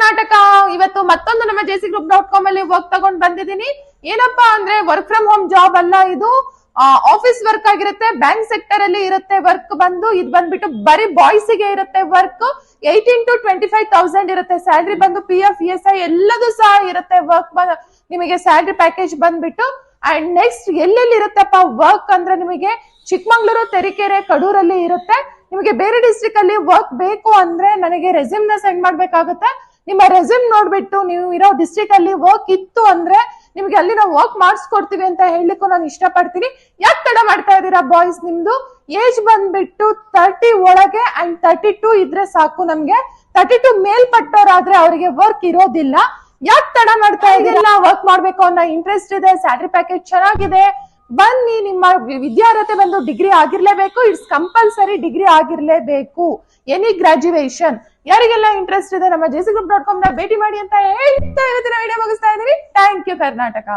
ಕರ್ನಾಟಕ, ಇವತ್ತು ಮತ್ತೊಂದು ನಮ್ಮ ಜೆಸಿ ಗ್ರೂಪ್ ಡಾಟ್ ಕಾಮ್ ಅಲ್ಲಿ ವರ್ಕ್ ತಗೊಂಡ್ ಬಂದಿದ್ದೀನಿ. ಏನಪ್ಪಾ ಅಂದ್ರೆ ವರ್ಕ್ ಫ್ರಮ್ ಹೋಮ್ ಜಾಬ್ ಅಲ್ಲ ಇದು. ಆಫೀಸ್ ವರ್ಕ್ ಆಗಿರುತ್ತೆ ಬ್ಯಾಂಕ್ ಸೆಕ್ಟರ್ ಅಲ್ಲಿ ಇರುತ್ತೆ ವರ್ಕ್ ಬಂದು. ಇದು ಬಂದ್ಬಿಟ್ಟು ಬರೀ ಬಾಯ್ಸ್ಗೆ ಇರುತ್ತೆ work eighteen to twenty five thousand ಇರುತ್ತೆ. ಸ್ಯಾಲ್ರಿ ಬಂದು ಪಿ ಎಫ್ ಎಸ್ ಐ ಎಲ್ಲದೂ ಸಹ ಇರುತ್ತೆ ವರ್ಕ್ ನಿಮಗೆ ಸ್ಯಾಲ್ರಿ ಪ್ಯಾಕೇಜ್ ಬಂದ್ಬಿಟ್ಟು. ಅಂಡ್ ನೆಕ್ಸ್ಟ್ ಎಲ್ಲೆಲ್ಲಿ ಇರುತ್ತಪ್ಪ ವರ್ಕ್ ಅಂದ್ರೆ ನಿಮಗೆ ಚಿಕ್ಕಮಂಗ್ಳೂರು, ತೆರಿಕೆರೆ, ಕಡೂರಲ್ಲಿ ಇರುತ್ತೆ. ನಿಮಗೆ ಬೇರೆ ಡಿಸ್ಟ್ರಿಕ್ಟ್ ಅಲ್ಲಿ ವರ್ಕ್ ಬೇಕು ಅಂದ್ರೆ ನನಗೆ ರೆಸ್ಯೂಮ್ನ ಸೆಂಡ್ ಮಾಡ್ಬೇಕಾಗುತ್ತೆ. ನಿಮ್ಮ ರೆಸ್ಯೂಮ್ ನೋಡ್ಬಿಟ್ಟು ನೀವು ಇರೋ ಡಿಸ್ಟ್ರಿಕ್ಟ್ ಅಲ್ಲಿ ವರ್ಕ್ ಇತ್ತು ಅಂದ್ರೆ ನಿಮ್ಗೆ ಅಲ್ಲಿ ನಾವು ವರ್ಕ್ ಮಾಡಿಸ್ಕೊಡ್ತೀವಿ ಅಂತ ಹೇಳಲಿಕ್ಕೂ ನಾನು ಇಷ್ಟಪಡ್ತೀನಿ. ಯಾಕೆ ತಡ ಮಾಡ್ತಾ ಇದ್ದೀರಾ ಬಾಯ್ಸ್ ನಿಮ್ದು? ಏಜ್ ಬಂದ್ಬಿಟ್ಟು ತರ್ಟಿ ಒಳಗೆ ಅಂಡ್ ತರ್ಟಿ ಟೂ ಇದ್ರೆ ಸಾಕು ನಮ್ಗೆ. ತರ್ಟಿ ಟೂ ಮೇಲ್ಪಟ್ಟವರಾದ್ರೆ ಅವರಿಗೆ ವರ್ಕ್ ಇರೋದಿಲ್ಲ. ಯಾಕೆ ತಡ ಮಾಡ್ತಾ ಇದೀರಾ ವರ್ಕ್ ಮಾಡ್ಬೇಕು ಅನ್ನೋ ಇಂಟ್ರೆಸ್ಟ್ ಇದೆ ಸ್ಯಾಲ್ರಿ ಪ್ಯಾಕೇಜ್ ಚೆನ್ನಾಗಿದೆ. ಬನ್ನಿ, ನಿಮ್ಮ ವಿದ್ಯಾರ್ಹತೆ ಬಂದು ಡಿಗ್ರಿ ಆಗಿರ್ಲೇಬೇಕು, ಇಟ್ಸ್ ಕಂಪಲ್ಸರಿ ಡಿಗ್ರಿ ಆಗಿರ್ಲೇಬೇಕು. ಎನಿ ಗ್ರಾಜುಯೇಷನ್ ಯಾರಿಗೆಲ್ಲ ಇಂಟ್ರೆಸ್ಟ್ ಇದೆ, ನಮ್ಮ ಜೆಸಿ ಗ್ರೂಪ್ ಡಾಟ್ ಕಾಮ್ನ ಭೇಟಿ ಮಾಡಿ ಅಂತ ಹೇಳ್ತಾ ಇವತ್ತಿನ ವಿಡಿಯೋ ಮುಗಿಸ್ತಾ ಇದ್ದೀನಿ. Thank you Karnataka.